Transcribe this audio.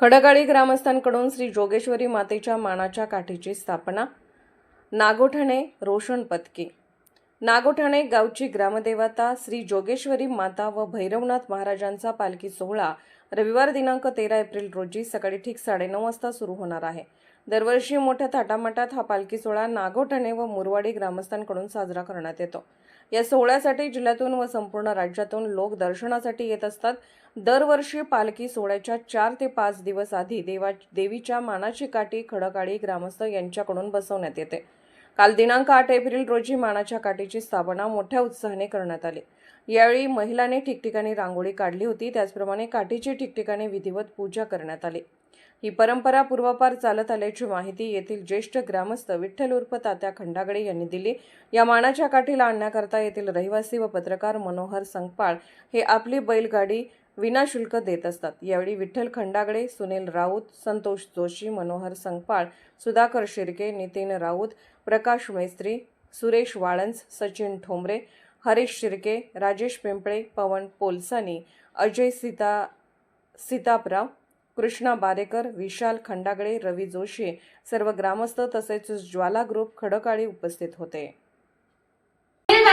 खडकाळी ग्रामस्थांकडून श्री जोगेश्वरी मातेच्या मानाच्या काठीची स्थापना. नागोठणे रोशन पत्की नागोठाणे गावची ग्रामदेवता श्री जोगेश्वरी माता व भैरवनाथ महाराजांचा पालखी सोहळा रविवार दिनांक तेरा एप्रिल रोजी सकाळी ठीक साडेनऊ वाजता सुरू होणार आहे. दरवर्षी मोठ्या थाटामाटात हा पालखी सोहळा नागोठणे व मुरवाडी ग्रामस्थांकडून साजरा करण्यात येतो. या सोहळ्यासाठी जिल्ह्यातून व संपूर्ण राज्यातून लोक दर्शनासाठी येत असतात. दरवर्षी पालखी सोहळ्याच्या चार ते पाच दिवस आधी देवा देवीच्या मानाची काठी खडकाळी ग्रामस्थ यांच्याकडून बसवण्यात येते. काल दिनांक आठ एप्रिल रोजी मानाच्या काठीची स्थापना मोठ्या उत्साहाने करण्यात आली. यावेळी महिलांनी ठिकठिकाणी रांगोळी काढली होती. त्याचप्रमाणे काठीची ठिकठिकाणी विधिवत पूजा करण्यात आली. ही परंपरा पूर्वापार चालत आल्याची माहिती येथील ज्येष्ठ ग्रामस्थ विठ्ठल उर्फ तात्या खंडागडे यांनी दिली. या मानाच्या काठीला आणण्याकरता येथील रहिवासी व पत्रकार मनोहर संगपाळ हे आपली बैलगाडी विनाशुल्क देत असतात. यावेळी विठ्ठल खंडागडे सुनील राऊत संतोष जोशी मनोहर संगपाळ सुधाकर शिर्के नितीन राऊत प्रकाश मेस्त्री सुरेश वाळंज सचिन ठोंबरे हरीश शिर्के राजेश पिंपळे पवन पोलसानी अजय सीता सीतापराव कृष्णा बारेकर विशाल खंडागडे रवी जोशी सर्व ग्रामस्थ तसेच ज्वाला ग्रुप खडकाळी उपस्थित होते.